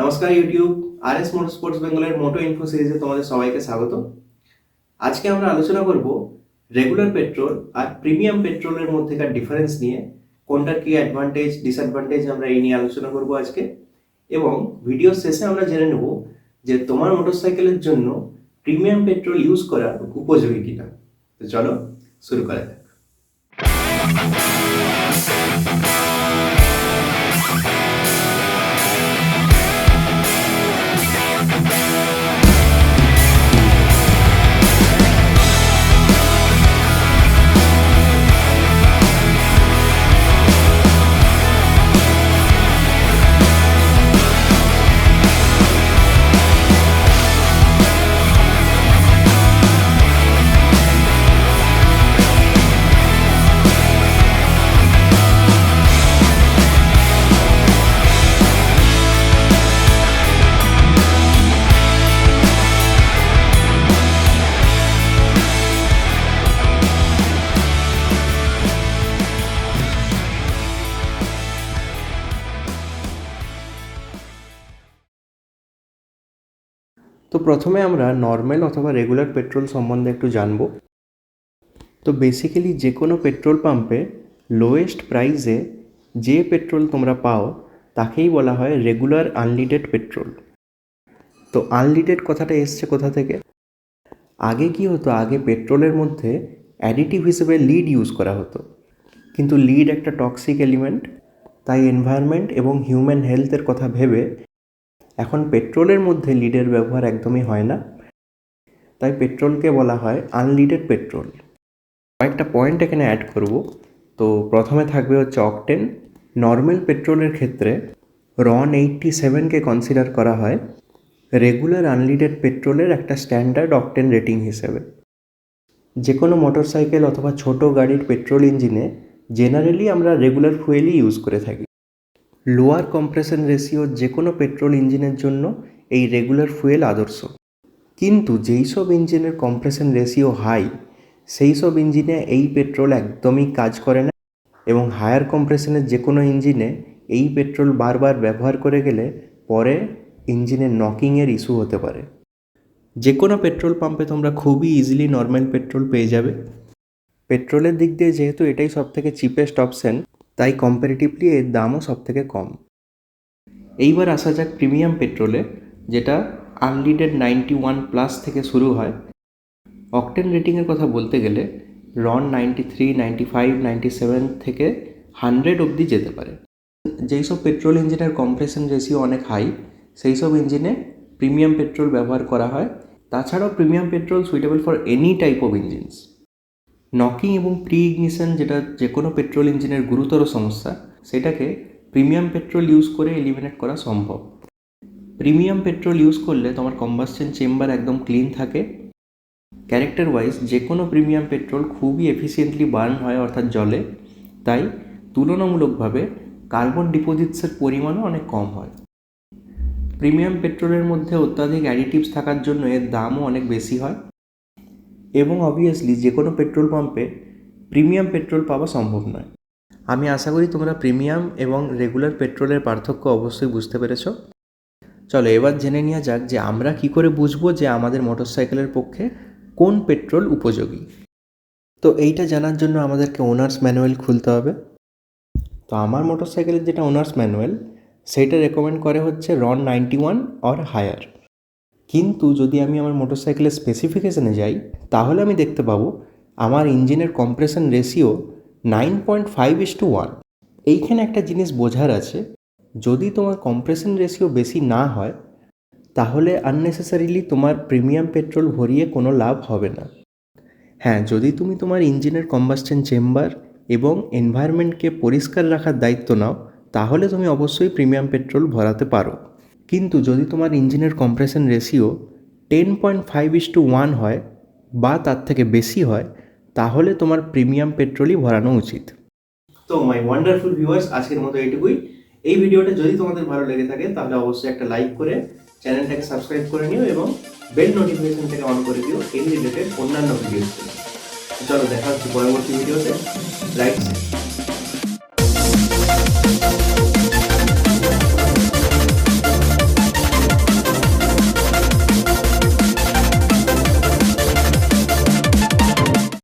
নমস্কার YouTube R S motor sports বেঙ্গলের moto info সিরিজে তোমাদের সবাইকে স্বাগত। আজকে আমরা আলোচনা করব রেগুলার পেট্রোল আর প্রিমিয়াম পেট্রোলের মধ্যেকার ডিফারেন্স নিয়ে কোনটার কী অ্যাডভান্টেজ ডিসঅ্যাডভান্টেজ আমরা এই নিয়ে আলোচনা করব আজকে। এবং ভিডিও শেষে আমরা জেনে নেব যে তোমার মোটরসাইকেলের জন্য প্রিমিয়াম পেট্রোল ইউজ করা উপযোগী কিনা। তো চলো শুরু করা যাক। তো প্রথমে আমরা নর্মাল অথবা রেগুলার পেট্রোল সম্বন্ধে একটু জানব। তো বেসিক্যালি যে কোনো পেট্রোল পাম্পে লোয়েস্ট প্রাইসে যে পেট্রোল তোমরা পাও, তাকেই বলা হয় রেগুলার আনলিডেড পেট্রোল তো আনলিডেড কথাটা এসছে কোথা থেকে? আগে কি হতো? আগে পেট্রোলের মধ্যে অ্যাডিটিভ হিসেবে লিড ইউজ করা হতো। কিন্তু লিড একটা টক্সিক এলিমেন্ট তাই এনভায়রনমেন্ট এবং হিউম্যান হেলথের কথা ভেবে এখন পেট্রোলের মধ্যে লিডের ব্যবহার একদমই হয় না। তাই পেট্রোলকে বলা হয় আনলিডেড পেট্রোল কয়েকটা পয়েন্ট এখানে অ্যাড করব। তো প্রথমে থাকবে হচ্ছে অকটেন নর্মাল পেট্রোলের ক্ষেত্রে রন এইটটি সেভেনকে কনসিডার করা হয়। রেগুলার আনলিডেড পেট্রোলের একটা স্ট্যান্ডার্ড অকটেন রেটিং হিসেবে। যে কোনো মোটরসাইকেল অথবা ছোট গাড়ির পেট্রোল ইঞ্জিনে জেনারেলি আমরা রেগুলার ফুয়েলই ইউজ করে থাকি। লোয়ার কম্প্রেশন রেশিও যে কোনো পেট্রোল ইঞ্জিনের জন্য এই রেগুলার ফুয়েল আদর্শ। কিন্তু যেই সব ইঞ্জিনের কম্প্রেশন রেশিও হাই, সেই সব ইঞ্জিনে এই পেট্রোল একদমই কাজ করে না এবং হায়ার কম্প্রেশনের যে কোনো ইঞ্জিনে এই পেট্রোল বারবার ব্যবহার করে গেলে পরে ইঞ্জিনের নকিংয়ের ইস্যু হতে পারে। যে কোনো পেট্রোল পাম্পে তোমরা খুবই ইজিলি নর্মাল পেট্রোল পেয়ে যাবে। পেট্রোলের দিক দিয়ে যেহেতু এটাই সব থেকে চিপেস্ট অপশান তাই কম্পারেটিভলি এর দামও সব থেকে কম। এইবার আসা যাক প্রিমিয়াম পেট্রোলে যেটা আনলিডেড নাইনটি ওয়ান প্লাস থেকে শুরু হয়। অকটেন রেটিংয়ের কথা বলতে গেলে, RON ninety three ninety five ninety seven থেকে হান্ড্রেড অবধি যেতে পারে। যেই সব পেট্রোল ইঞ্জিনের কম্প্রেশন রেশিও অনেক হাই সেই সব ইঞ্জিনে প্রিমিয়াম পেট্রোল ব্যবহার করা হয়। তাছাড়াও premium petrol suitable for any type of engines knocking এবং প্রি ইগনিশন যেটা যে কোনো পেট্রোল ইঞ্জিনের গুরুতর সমস্যা, সেটাকে প্রিমিয়াম পেট্রোল ইউজ করে এলিমিনেট করা সম্ভব। প্রিমিয়াম পেট্রোল ইউজ করলে তোমার কম্বাসশন চেম্বার একদম ক্লিন থাকে। ক্যারেক্টার ওয়াইজ যে কোনো প্রিমিয়াম পেট্রোল খুবই এফিসিয়েন্টলি বার্ন হয় অর্থাৎ জলে তাই তুলনামূলকভাবে কার্বন ডিপোজিটসের পরিমাণও অনেক কম হয়। প্রিমিয়াম পেট্রোলের মধ্যে অত্যাধিক অ্যাডিটিভস থাকার জন্য এর দামও অনেক বেশি হয়। এবং অবভিয়াসলি যে কোনো পেট্রোল পাম্পে প্রিমিয়াম পেট্রোল পাওয়া সম্ভব নয়। আমি আশা করি তোমরা প্রিমিয়াম এবং রেগুলার পেট্রোলের পার্থক্য অবশ্যই বুঝতে পেরেছ। চলো এবার জেনে নেওয়া যাক যে আমরা কি করে বুঝব যে আমাদের মোটরসাইকেলের পক্ষে কোন পেট্রোল উপযোগী। তো এইটা জানার জন্য আমাদেরকে ওনার্স ম্যানুয়াল খুলতে হবে। তো আমার মোটরসাইকেলের যেটা ওনার্স ম্যানুয়াল সেইটা রেকমেন্ড করে হচ্ছে RON ninety one or higher কিন্তু যদি আমি আমার মোটরসাইকেলের স্পেসিফিকেশানে যাই, তাহলে আমি দেখতে পাবো আমার ইঞ্জিনের compression ratio nine point five is to one এইখানে একটা জিনিস বোঝার আছে, যদি তোমার কম্প্রেশন রেশিও বেশি না হয়, তাহলে আননেসেসারিলি তোমার প্রিমিয়াম পেট্রোল ভরিয়ে কোনো লাভ হবে না। হ্যাঁ যদি তুমি তোমার ইঞ্জিনের কম্বাস্টন চেম্বার এবং এনভায়রনমেন্টকে পরিষ্কার রাখার দায়িত্ব নাও, তাহলে তুমি অবশ্যই প্রিমিয়াম পেট্রোল ভরাতে পারো। কিন্তু যদি তোমার ইঞ্জিনের compression ratio ten point five is to one হয় বা তার থেকে বেশি হয়, তাহলে তোমার প্রিমিয়াম পেট্রোলই ভরানো উচিত। তো মাই ওয়ান্ডারফুল ভিউয়ার্স আজকের মতো এইটুকুই। এই ভিডিওটা যদি তোমাদের ভালো লেগে থাকে, তাহলে অবশ্যই একটা লাইক করে চ্যানেলটাকে সাবস্ক্রাইব করে নিও এবং বেল নোটিফিকেশনটাকে অন করে দিও এই রিলেটেড অন্যান্য ভিডিওস চলো, দেখা হচ্ছে পরবর্তী ভিডিওতে রাইট